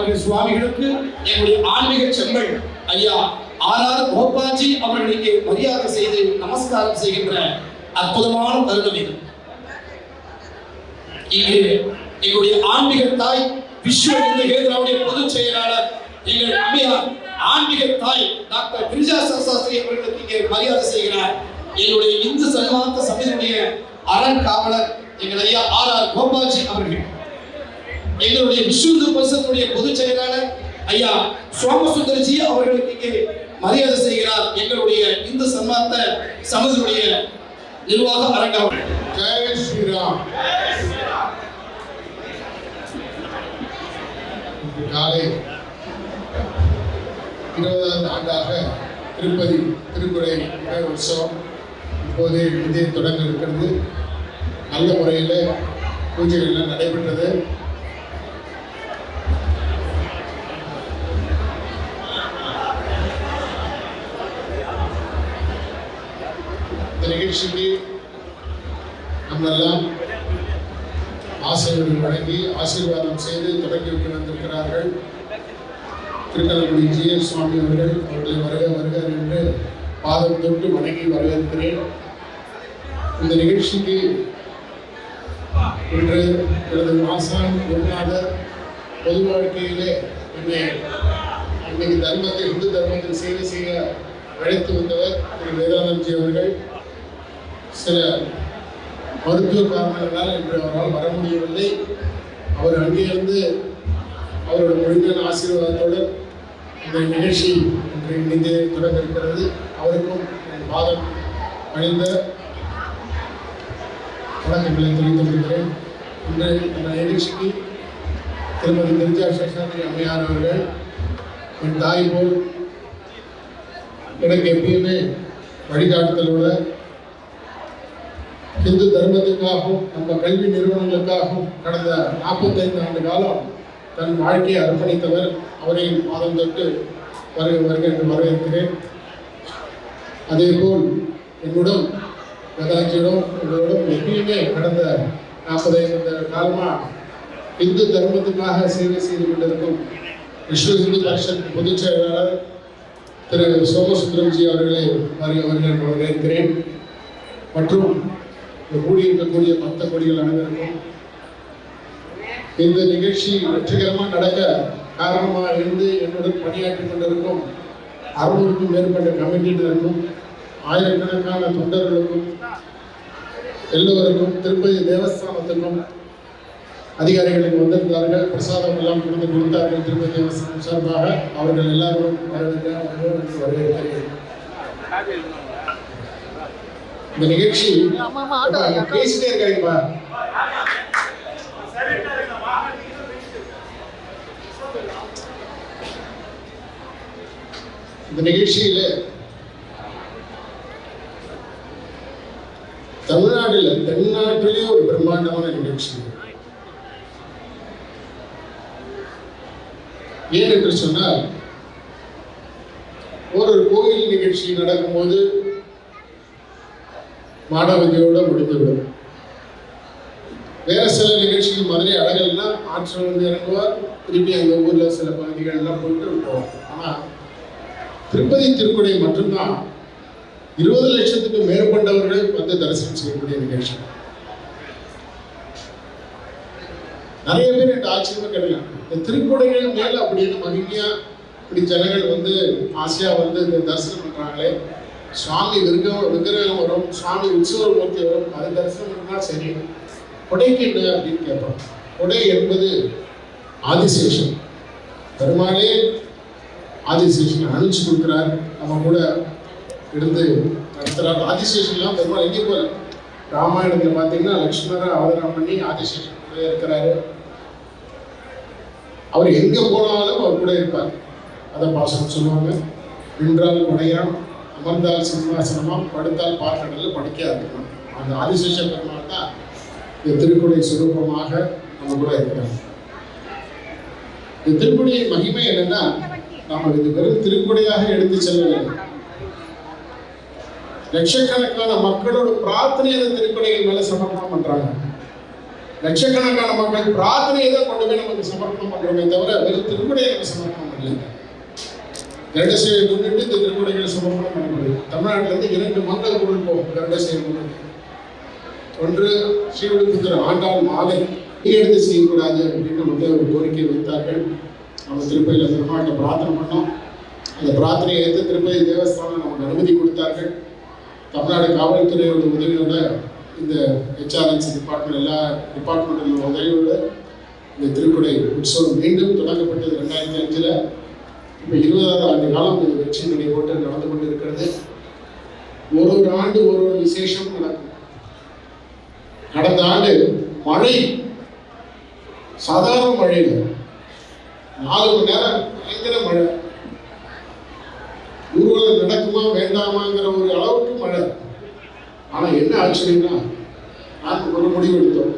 அவர்கள் சுவாமிகளுக்கு எங்களுடைய ஆன்மீக செம்மல் ஐயா ஆர் ஆர் கோபாஜி அவர்களுக்கு மரியாதை செய்து நமஸ்காரம் செய்கின்ற அற்புதமான தருணம் இது. இங்கு எங்களுடைய ஆன்மீக தாய் விஸ்வ இந்து பொதுச் செயலாளர் எங்கள் அம்மையார் ஆன்மீக தாய் டாக்டர் கிரிஜா சாஸ்திரி அவர்களுக்கு இங்கே மரியாதை செய்கிறார். எங்களுடைய இந்து சன்மார்க்க சபையினுடைய அரண் காவலர் எங்கள் ஐயா ஆர் ஆர் கோபாஜி அவர்கள். எங்களுடைய விஸ்வ இந்து பரிசத்துடைய பொதுச் செயலாளர் ஐயா சோமசுந்தரஜி அவர்களுக்கு இங்கே மரியாதை செய்கிறார். எங்களுடைய இந்து சன்மார்த்த சமதியுடைய நிர்வாக அரங்கம். ஜெய ஸ்ரீராம். காலை இருபதாவது ஆண்டாக திருப்பதி திருக்குறை உற்சவம் இப்போதே இதே தொடங்க இருக்கிறது. நல்ல முறையில் பூஜைகள்லாம் நடைபெற்றது. இந்த நிகழ்ச்சிக்கு நம்மெல்லாம் ஆசிரியர்கள் வழங்கி ஆசீர்வாதம் செய்து தொடங்கி வைக்க வந்திருக்கிறார்கள். திருக்கல்குடி ஜி. எஸ். சுவாமி அவர்கள் அவர்களை வருக வருக என்று பாதம் தொட்டு வணங்கி வரவேற்கிறேன். இந்த நிகழ்ச்சிக்கு இன்று எனது மாசான் குருநாதர் பொது வாழ்க்கையிலே என்னை அன்னைக்கு தர்மத்தை இந்து தர்மத்தில் சேவை செய்ய அழைத்து வந்தவர் திரு வேதானந்த்ஜி அவர்கள். சில மருத்துவ காரணங்களால் இன்று அவரால் வர முடியவில்லை. அவர் அங்கிருந்து அவரோட முழுமையான ஆசீர்வாதத்தோடு இந்த நிகழ்ச்சி இன்று இணைந்து தொடங்க இருக்கிறது அவருக்கும் என் பாதம் அணிந்த வணக்கங்களை தெரிவித்துக் கொள்கிறேன் இன்று இந்த நிகழ்ச்சிக்கு திருமதி திருஜா சேஷாத்ரி அம்மையார் அவர்கள் என் தாய் போல் எனக்கு எப்பயுமே வழிகாட்டுதலோட இந்து தர்மத்துக்காகவும் நம்ம கல்வி நிறுவனங்களுக்காகவும் கடந்த நாற்பத்தைந்து ஆண்டு காலம் தன் வாழ்க்கையை அர்ப்பணித்தவர் அவரையும் மாதம் தொட்டு வருக வருக என்று வரவேற்கிறேன். அதேபோல் என்னுடன் கதாச்சியிடம் எங்களோடும் எப்பயுமே கடந்த நாற்பதைந்து காலமாக இந்து தர்மத்துக்காக சேவை செய்து கொண்டிருக்கும் விஸ்வ இந்து பரிஷத் பொதுச் செயலாளர் திரு சோமசுந்தரம்ஜி அவர்களை வருக வருக என்று வரவேற்கிறேன். மற்றும் இந்த கூடியிருக்கக்கூடிய பக்த கொடிகள் அனைவருக்கும் இந்த நிகழ்ச்சி வெற்றிகரமாக நடக்க காரணமாக இருந்து என்னுடன் பணியாற்றி கொண்டிருக்கும் அறுநூறுக்கும் மேற்பட்ட கமிட்டியினருக்கும் ஆயிரக்கணக்கான தொண்டர்களுக்கும் எல்லோருக்கும் திருப்பதி தேவஸ்தானத்திற்கும் அதிகாரிகளுக்கு வந்திருந்தார்கள். பிரசாதம் எல்லாம் கொடுத்து கொடுத்தார்கள் திருப்பதி தேவஸ்தானம் சார்பாக. அவர்கள் எல்லாரும் வரவேற்க வரவேற்கிறேன். இந்த நிகழ்ச்சி பேசிட்டே இருக்காங்கப்பா இந்த நிகழ்ச்சியில தமிழ்நாட்டில் தென்னாட்டிலே ஒரு பிரம்மாண்டமான நிகழ்ச்சி. ஏன் என்று சொன்னால் ஒரு கோயில் நிகழ்ச்சி நடக்கும்போது மாணவதியோட முடிந்துவிடும். வேற சில நிகழ்ச்சிகள் மதுரை அழகல்னா ஆற்றல் வந்து இறங்குவார். திருப்பி அந்த ஊரில் சில பகுதிகள்லாம் போயிட்டு போவோம் ஆனால் திருப்பதி திருக்குடை மட்டும்தான் இருபது லட்சத்துக்கு மேற்பட்டவர்களை வந்து தரிசனம் செய்யக்கூடிய நிகழ்ச்சி. நிறைய பேர் என்கிட்ட ஆச்சரியமா கேட்கலாம் இந்த திருக்குடைகள் மேல அப்படின்னு மகிமையா இப்படி ஜனங்கள் வந்து ஆசையா வந்து இந்த தரிசனம் பண்றாங்களே? சுவாமி விருகம் விக்கிரகம் வரும் சுவாமி உற்சவ மூர்த்தி வரும் அது தரிசனம் பண்ணா சரி. கொடைக்கு என்ன அப்படின்னு கேட்போம் கொடை என்பது ஆதிசேஷன். பெருமாளே ஆதிசேஷன் அனுப்பிச்சு கொடுக்குறார். நம்ம கூட இருந்து நடத்துகிறார் ஆதிசேஷன்லாம் பெருமாள் எங்கே போல ராமாயணத்தில் பார்த்தீங்கன்னா லக்ஷ்மணரை அவதாரம் பண்ணி ஆதிசேஷன் கூட இருக்கிறாரு. அவர் எங்கே போனாலும் அவர் கூட இருப்பார். அதை பாசனம் சொல்லுவாங்க. நின்றால் உடையான் அமர்ந்தால் சிம்மாசனமாம் படுத்தால் பார்க்கடல படிக்க அந்த ஆதிசேஷ பெருமாள் தான் இந்த திருக்குடை சுரூபமாக நம்ம கூட இருக்கிறாங்க இந்த திருக்குடியின் மகிமை என்னன்னா நம்ம இது வெறும் திருக்குடையாக எடுத்து செல்லவில்லை லட்சக்கணக்கான மக்களோட பிரார்த்தனை அந்த திருக்குடைகள் மேல சமர்ப்பணம் பண்றாங்க. லட்சக்கணக்கான மக்கள் பிரார்த்தனையை தான் கொண்டு போய் நமக்கு சமர்ப்பணம் பண்றோமே தவிர வெறும் திருக்குடையை நம்ம சமர்ப்பணம் பண்ணல. கருட முன்னிட்டு இந்த திருக்குடைகளை சமர்ப்பணம் பண்ணப்படுது தமிழ்நாட்டில இருந்து இரண்டு மங்கள் பொருள் போகும் கருட முன்னிட்டு. ஒன்று ஸ்ரீவில்லிபுத்தூர் ஆண்டாள் மாலை. எடுத்து செய்யக்கூடாது அப்படின்னு வந்து ஒரு கோரிக்கை வைத்தார்கள். நம்ம திருப்பதியில் பெருமாட்டை பிரார்த்தனை பண்ணோம். அந்த பிரார்த்தனையை ஏற்று திருப்பதி தேவஸ்தானம் நமக்கு அனுமதி கொடுத்தார்கள். தமிழ்நாடு காவல்துறையோட உதவியோட இந்த ஹெச்ஆர்என்சி டிபார்ட்மெண்ட் எல்லா டிபார்ட்மெண்ட்டோட உதவியோட இந்த திருக்குடை உற்சவம் மீண்டும் தொடங்கப்பட்டது ரெண்டாயிரத்தி அஞ்சில். இப்போ இருபதாவது ஆண்டு காலம் இந்த வெற்றி நடை ஓட்டம் நடந்து கொண்டு இருக்கிறது ஒரு ஒரு ஆண்டு ஒரு ஒரு விசேஷம் நடக்கும். கடந்த ஆண்டு மழை சாதாரண மழையில் நாலு மணி நேரம் பயங்கர மழை. ஊர்வலம் நடக்குமா வேண்டாமாங்கிற ஒரு அளவுக்கு மழை. ஆனால் என்ன ஆச்சரியம்னா நாங்கள் ஒரு முடிவு எடுத்தோம்.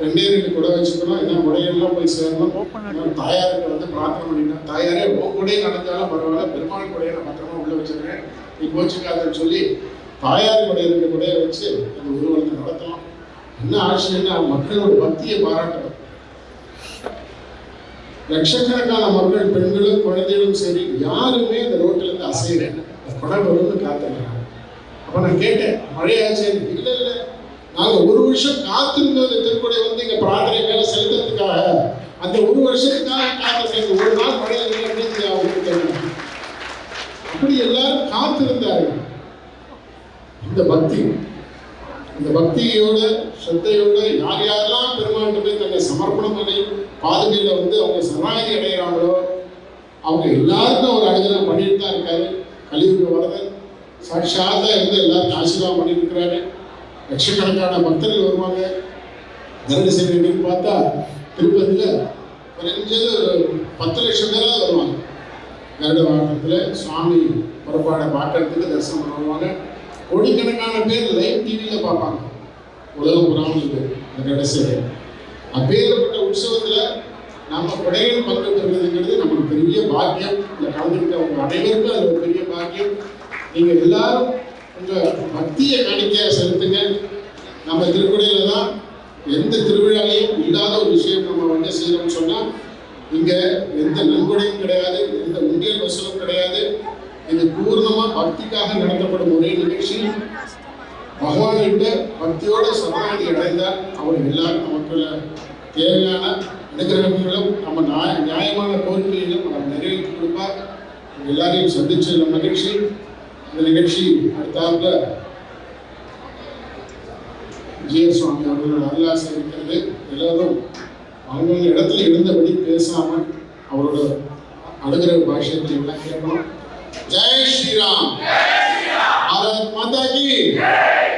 ரெண்டே கூட வச்சுக்கணும். என்ன உடையெல்லாம் போய் சேரணும். நான் தாயாருக்கு வந்து பிரார்த்தனை பண்ணிட்டேன். தாயாரே உடைய நடந்தாலும் பரவாயில்ல. பெருமாள் குடையை நான் பத்திரமா உள்ள வச்சிருக்கேன் நீ போச்சுக்காதன்னு சொல்லி தாயார் குடைய ரெண்டு குடையை வச்சு அந்த ஊர்வலத்தை நடத்தலாம். என்ன ஆச்சரியம்னா மக்களோட பக்தியை பாராட்டணும். லட்சக்கணக்கான மக்கள் பெண்களும் குழந்தைகளும் சரி யாருமே அந்த ரோட்ல இருந்து அசையல. குடம் வரும்னு காத்துக்கிறாங்க. அப்ப நான் கேட்டேன் மழையாச்சு? இல்லை இல்லை. நாங்கள் ஒரு வருஷம் காத்திருந்தோம் இந்த திருக்குடை வந்து இங்கே பிரார்த்தனை மேலே செலுத்துறதுக்காக அந்த ஒரு வருஷத்துக்காக காத்திருக்கேன் ஒரு நாள் மழை இல்லைன்னு அவங்களுக்கு அப்படி எல்லாரும் காத்திருந்தார்கள் இந்த பக்தி இந்த பக்தியோட ஸ்ரத்தையோட யார் யாரெல்லாம் பெருமாள்கிட்ட போய் தன்னை சமர்ப்பணம் பண்ணி பாதுகையில் வந்து அவங்க சரணாகதி அடைகிறாங்களோ அவங்க எல்லாருக்கும் அவர் அனுகிரகம் பண்ணிட்டு தான் இருக்காரு. கலியுக வரதன் சாட்சாத்தா இருந்து எல்லாருக்கும் ஆசீர்வாதம் பண்ணிட்டு இருக்கிறாரு. லட்சக்கணக்கான பக்தர்கள் வருவாங்க. கருட சேவை பார்த்தா திருப்பதியில் குறைஞ்சது பத்து லட்சம் பேராக வருவாங்க. கருட வாகனத்தில் சுவாமி புறப்பாடை பார்க்கறதுக்கு தரிசனம் பண்ண வருவாங்க கோடிக்கணக்கான பேர் லைவ் டிவியில் பார்ப்பாங்க. உலகம் புறாமல் இருக்கு இந்த கருட அப்பேற்பட்ட உற்சவத்தில் நம்ம கொடைகள் பங்கு பெறுவதுங்கிறது நமக்கு பெரிய பாக்கியம். இந்த கலந்துக்கிட்டவங்க அனைவருக்கும் அது ஒரு பெரிய பாக்கியம். நீங்கள் எல்லாரும் உங்கள் பக்தியை காணிக்க செலுத்துங்க. நம்ம திருக்குறையில் தான் எந்த திருவிழாலையும் இல்லாத ஒரு விஷயம் நம்ம வந்து செய்யணும்னு சொன்னால் இங்கே எந்த நன்கொடையும் கிடையாது எந்த உண்டியல் வசூலும் கிடையாது. இது பூர்ணமாக பக்திக்காக நடத்தப்படும் ஒரே நிகழ்ச்சி. பகவான்கிட்ட பக்தியோட சரணாகதி அடைந்தால் அவர் எல்லாரும் நமக்கு தேவையான அனுகிரகங்களும் நம்ம நியாய நியாயமான கோரிக்கைகளும் அவர் நிறைவேற்றி கொடுப்பார். எல்லாரையும் சந்திச்சு நம்ம நிகழ்ச்சி இந்த நிகழ்ச்சி அடுத்தாப்புல ஜிஎஸ் சுவாமி அவர்களோட அருளாசை இருக்கிறது. எல்லாரும் அவங்கவுங்க இடத்துல இருந்தபடி பேசாம அவரோட அழுகிற பாஷ்யத்தை எல்லாம் கேட்கணும். ஜெய் ஸ்ரீராம். பாரத் மாதா கி.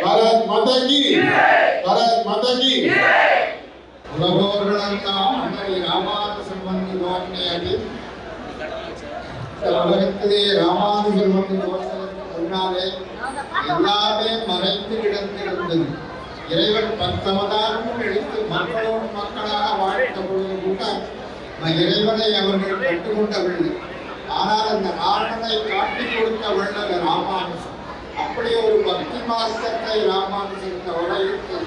பாரத் மாதா கி. பாரத் மாதா கி. உலகோர்களெல்லாம் அன்னை ராமானுஜன் வந்து தோன்றியது இந்த உலகத்திலே வந்து முன்னாலே எல்லாமே மறைந்து கிடந்திருந்தது. இறைவன் பத்தவதாரமும் எடுத்து மக்களோடு மக்களாக வாழ்ந்த பொழுது கூட இறைவனை அவர்கள் கற்றுக்கொண்டவில்லை ஆனால் அந்த நாரணனை காட்டிக் கொடுத்த வள்ளல் ராமானுஜன். அப்படி ஒரு பக்தி மார்க்கத்தை ராமானுஜன் இந்த உலகிற்கு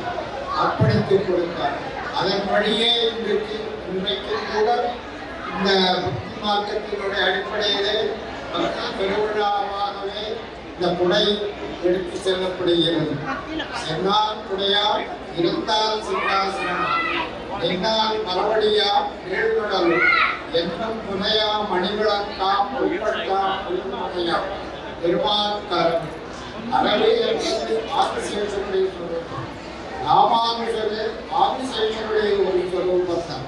அர்ப்பணித்துக் கொடுத்தார். அதன் வழியே இன்றைக்கு இன்றைக்கு கூட இந்த பக்தி மார்க்கத்தினுடைய அடிப்படையிலே பக்தி பெருவிழாவாகவே இந்த குடை எடுத்து செல்லப்படுகிறது. சென்னால் குடையால் இருந்தால் சிங்காசனம். என்னால் மறுபடியா நீழ்விடல் என்னும் புனையா மணிவிளக்கா பொய்ப்பட்டா புல்முனையா பெருமாக்காரன் அறவே ஆதிசேஷனுடைய சொல்லுங்கள் ராமானுஷரே ஆதிசேஷனுடைய ஒரு சொரூபத்தான்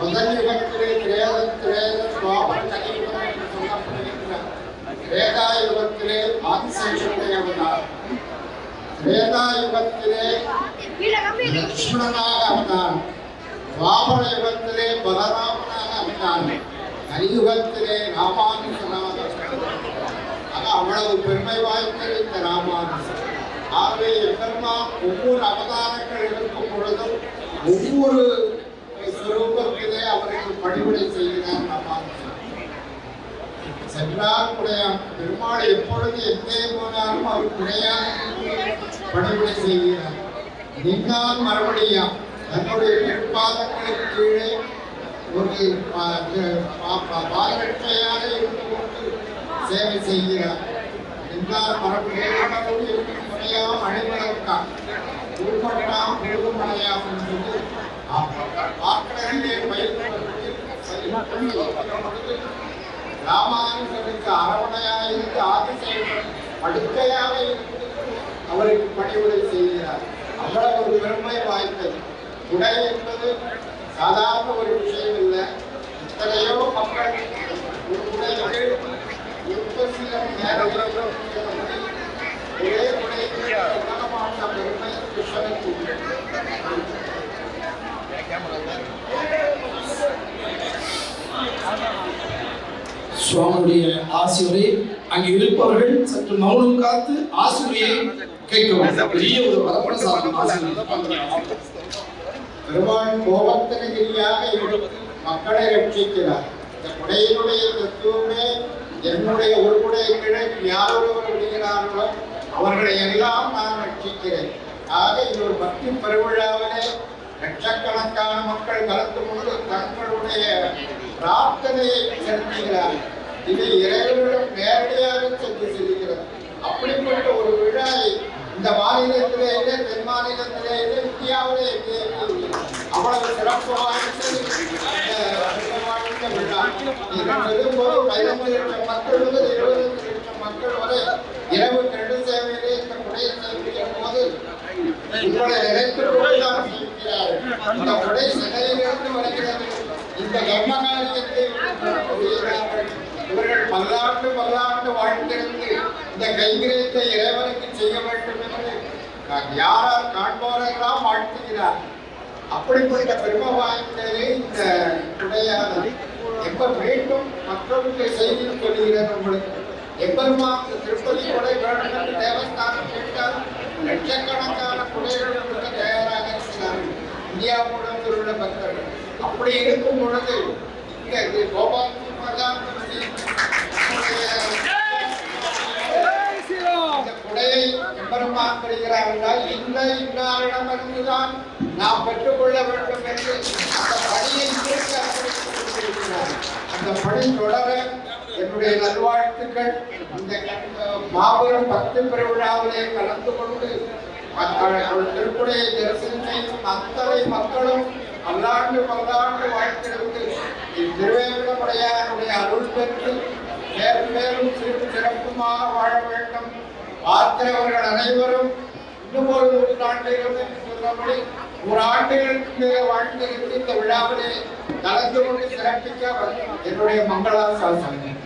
முதல் யுகத்திலே திரேத திரேத துவாபர கலியுகம் என்று சொல்லப்படுகின்றார். வேதாயுகத்திலே யுகத்திலே வேதாயுகத்திலே அவதாரம் திரேதா யுகத்திலே லக்ஷ்மணனாக அவதாரம் துவாபர யுகத்திலே பலராமனாக அவனான். கலியுகத்திலே ராமானுஷனாக ஆக அவ்வளவு பெருமை வாய்ந்தது இந்த ராமானுஷன் ஆகவே எம்பெருமான் ஒவ்வொரு அவதாரங்கள் இருக்கும் பொழுதும் ஒவ்வொரு சுரூபத்திலே அவருக்கு பணிவிடை செய்கிறார் ராமானுஜன் சென்றால் குடையான் பெருமாள் எப்பொழுது எங்கே போனாலும் அவர் குடையான் பணிவிடை செய்கிறார். நீங்கள் மறுபடியும் தன்னுடைய திருப்பாதங்களுக்கு கீழே ஒரு பா- இருந்து கொண்டு சேவை செய்கிறார். என்றால் மரபுடைய முறையாம் அணிவளர்க்கான் உள்பட்டாம் பெருமழையாம் என்பது ஆக்கடலிலே பயிர் ராமானுஜனுக்கு அரவணையாக இருந்து அரவணையாயிருந்து ஆதிசேவன் படுக்கையாக இருந்து அவருக்கு பணிவுரை செய்கிறார். அவ்வளவு ஒரு பெருமை வாய்ந்தது. உடை என்பது சாதாரண ஒரு விஷயம் இல்லை. எத்தனையோ மக்கள் ஒரு உடை ஒரு சில நேரத்தில் ஒரே உடைக்கு உலகமான பெருமை கிருஷ்ணனுக்கு உண்டு சுவாமியுடைய ஆசிரியரை அங்கு இருப்பவர்கள் சற்று மௌனம் காத்து ஆசிரியை கேட்கவும். பெரிய ஒரு வரப்பிரசாதம் பெருமாள் கோபத்தினகிரியாக இருந்து மக்களை ரட்சிக்கிறார். இந்த குடையினுடைய தத்துவமே என்னுடைய உருவுடைய கீழே யாரொருவர் விடுகிறார்களோ அவர்களை எல்லாம் நான் ரட்சிக்கிறேன். ஆக இது ஒரு பக்தி பெருவிழாவிலே லட்சக்கணக்கான மக்கள் கலந்து கொண்டு தங்களுடைய பிரார்த்தனையை செலுத்துகிறார்கள். இது இறைவனிடம் நேரடியாக சென்று செல்கிறது அப்படிப்பட்ட ஒரு விழா இந்த மாநிலத்திலே இல்லை தென் மாநிலத்திலே இல்லை இந்தியாவிலே எங்கேயுமே அவ்வளவு சிறப்பு வாய்ந்த விழா. நீங்கள் போது பதினஞ்சு லட்சம் மக்கள் முதல் இருபது லட்சம் மக்கள் வரை இரவு நெடு சேவையிலே இந்த குடைய சேவையின் போது உங்களை நினைத்து கொண்டுதான் இந்த உடை சிலையிலிருந்து வருகிறது. இந்த கர்மகாரியத்தை இவர்கள் பல்லாண்டு பல்லாண்டு வாழ்ந்திருந்து இந்த கைங்கரியத்தை இறைவனுக்கு செய்ய வேண்டும் என்று யாரால் காண்பவரெல்லாம் வாழ்த்துகிறார். அப்படிப்பட்ட பெருமை வாய்ந்ததே இந்த குடையானது எப்ப மீண்டும் மற்றவருக்கு செய்தி சொல்லுகிறார் உங்களுக்கு? எப்பெருமான் திருப்பதி கொடை வேண்டும் என்று தேவஸ்தானம் கேட்டால் லட்சக்கணக்கான குடைகள் கொடுக்க தயாராக இருக்கிறார்கள். இந்தியா முழுவதும் உள்ள பக்தர்கள். அப்படி இருக்கும் பொழுது இந்த கோபால் பிரதான் இந்த பெறுகிறார் என்றால் இந்த இன்னாரிடமிருந்துதான் நாம் பெற்றுக்கொள்ள வேண்டும் என்று அந்த பணியை அந்த பணி தொடர என்னுடைய நல்வாழ்த்துக்கள். இந்த மாபெரும் பக்தி பெருவிழாவிலே கலந்து கொண்டு திருக்குடையை தரிசனம் செய்யும் அத்தனை மக்களும் பல்லாண்டு பல்லாண்டு வாழ்த்திருந்து திருவேங்கடமுடையாருடைய அருள் பெற்று மேலும் மேலும் சிறு சிறப்புமாக வாழ வேண்டும். பார்க்கிறவர்கள் அனைவரும் இன்னும் ஒரு நூற்றாண்டிலும் என்று சொன்னபடி ஒரு ஆண்டுகளுக்கு மேல வாழ்ந்து இந்த விழாவிலே கலந்து கொண்டு சிறப்பிக்க என்னுடைய மங்களாசாசனம்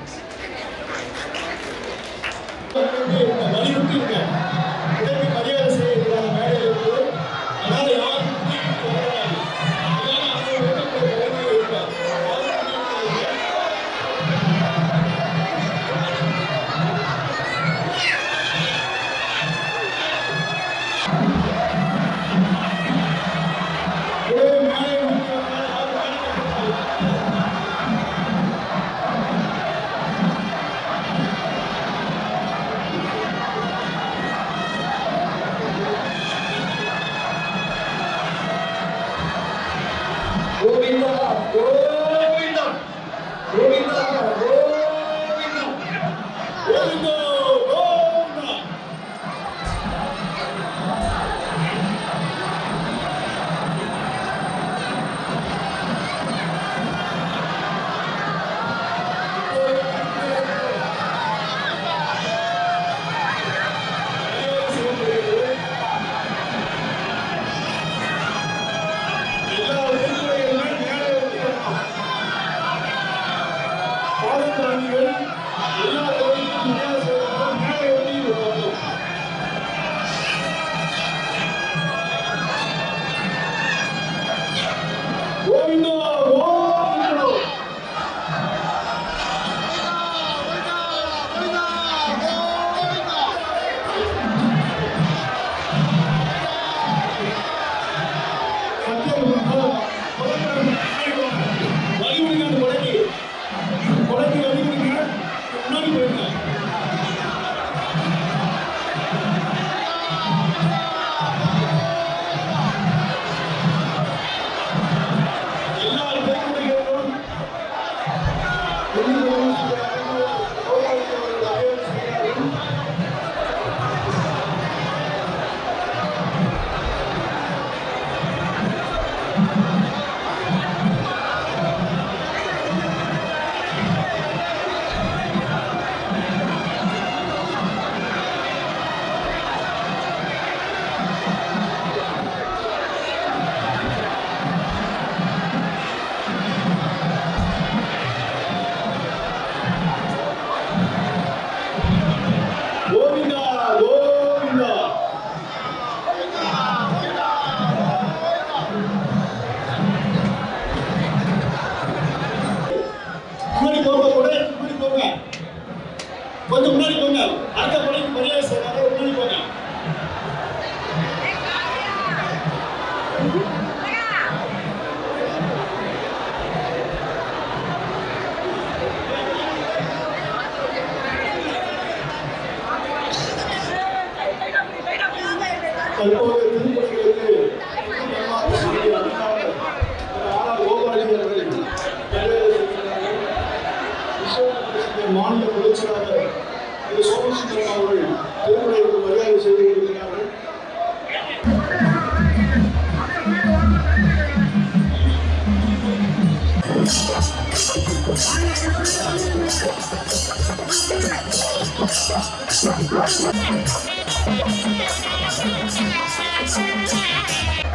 Thank you.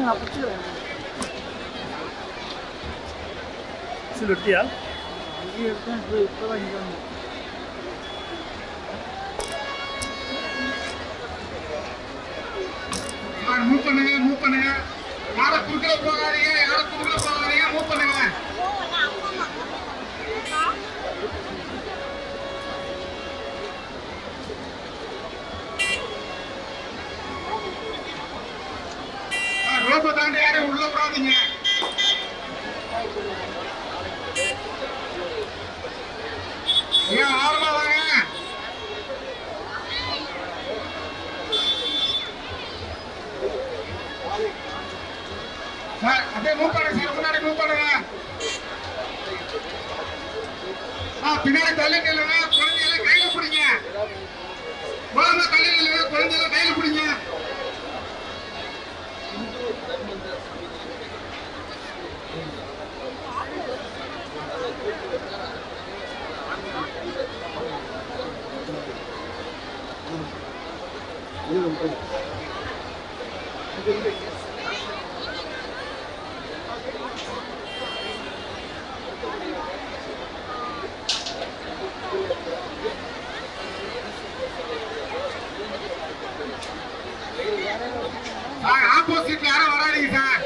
응, 아프지? 술 넣을게요. 이게 일단 그 이따가 이거. உள்ள விடாதீங்க ஆப்போசிட்ல யாரும் வராடிங்க சார்.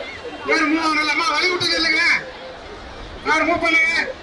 வேறு மூணு இல்லம்மா வழி இல்லைங்க. வேறு மூவ் பண்ணுங்க.